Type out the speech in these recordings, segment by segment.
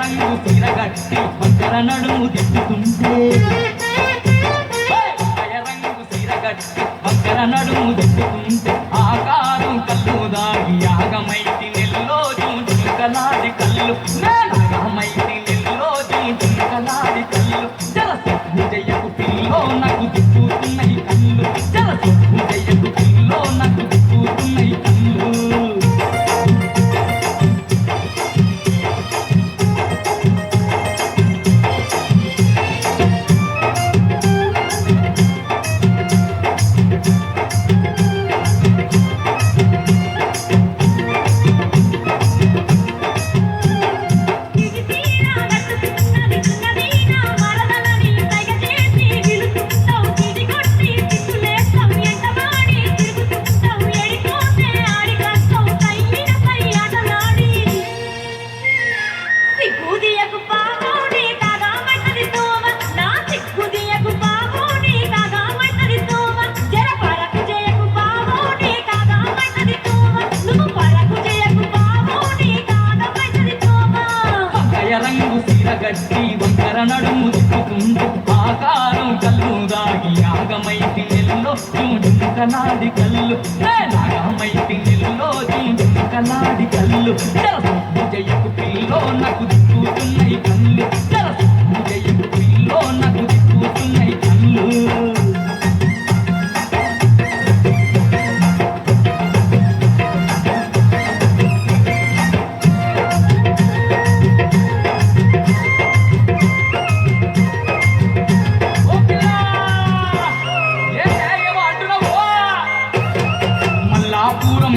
రంగు తీర గట్టి వంకర నడుము దిద్దుతుంటే. వంకాయ రంగు తీర వంకర నడుము దిద్దుతుంటే. ఆకారం కళ్ళు దాగి యాగమైతి నెల్లో చుంచుకలాడి కళ్ళు. నాగమైతి నెల్లో చుంచుకలాడి కళ్ళు. జలసొప్పు విజయకు పిల్లో నాకు రంగు గట్టి వంకర నడుము దుక్కుతుంది ఆకారం కళ్ళు దాగి యాగమైతి నెల్లో చూడుకలాడి కళ్ళు. నాగమైతి నెల్లో చూడుకలాడి కళ్ళు. కల్లు జయకు పిల్లో నాకు దిక్కుతున్నాయి కళ్ళు. జలసొప్పు జయకు పిల్లో నాకు దిక్కుతున్నాయి కళ్ళు.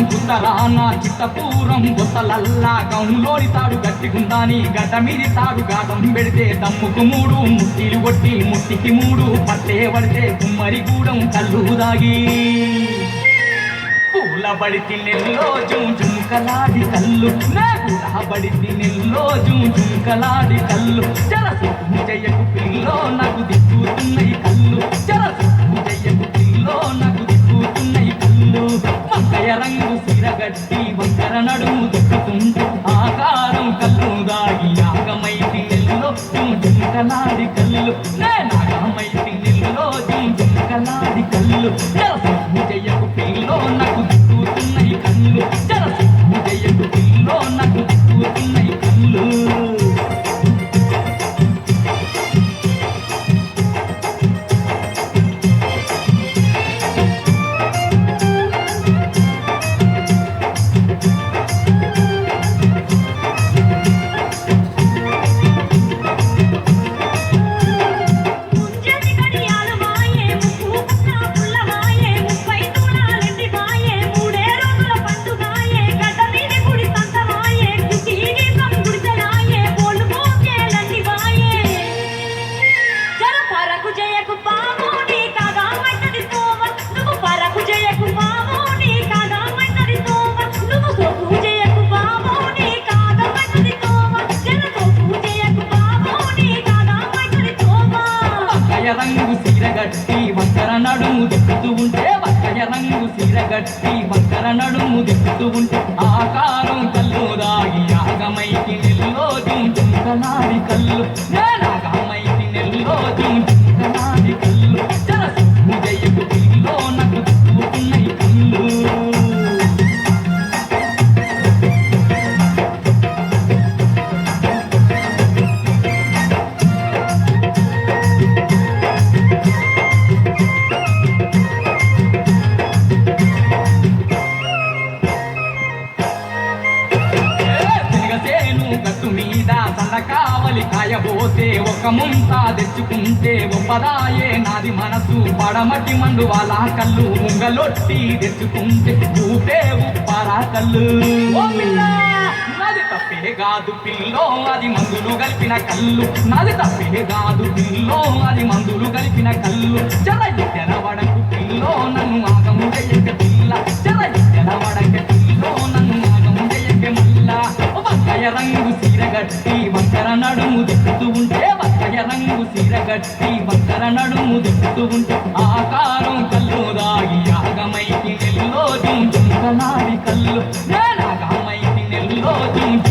మల్లాపురం చిత్తపూరం గొత్తలల్లా గౌన్లోని తాడు గట్టిగుందాని గడ్డ మీది తాడు గాటం పెడితే దమ్ముకు మూడు ముట్టిలు కొట్టి ముట్టికి మూడు పట్టే పడితే కుమ్మరి గూడం కళ్ళు దాగి. పూలబడి నెల్లో జుంకలాడి కళ్ళు నా నెల్లో జుంకలాడి కళ్ళు జలసు జయకు పిల్లో నాకు దిక్కుతున్నాయి కళ్ళు నడుము దిక్కుతుంటే ఆకారం కళ్ళు దాగి యాగమైతి నెల్లో జుంకలాడి కళ్ళు నాగమైతి నెల్లో జుంకలాడి కళ్ళు. నడుము దిక్కుతూ ఉంటే వక్కయ రంగు సీరగట్టి వంకర నడుము దిక్కుతూ ఉంటే ఆకారం కల్లు దాగి యాగమైకి నిల్లోదు జుంచుకలాడి కళ్ళు. కాయబోతే తెచ్చుకుంటే ఒప్పదాయే. నాది మనసు పడమటి మండు వాళ్ళ కళ్ళు. ఉంగలొట్టి తెచ్చుకుంటే ఊపే ఉప్పారా కళ్ళు. నాది తప్పే కాదు పిల్లో అది మందులు కలిపిన కళ్ళు. నాది తప్పే కాదు పిల్లో అది మందులు కలిపిన కళ్ళు. జర ఎడవడకు పిల్లో నన్ను ఆగము సిరగట్టి భక్తల నడుము దిక్కుతూ ఉంటే ఆకారం కళ్ళు దాగి యాగమైకి నెల్లో జుంచుకలాడి కళ్ళు నాగమైతి నెల్లో జుంచుకలాడి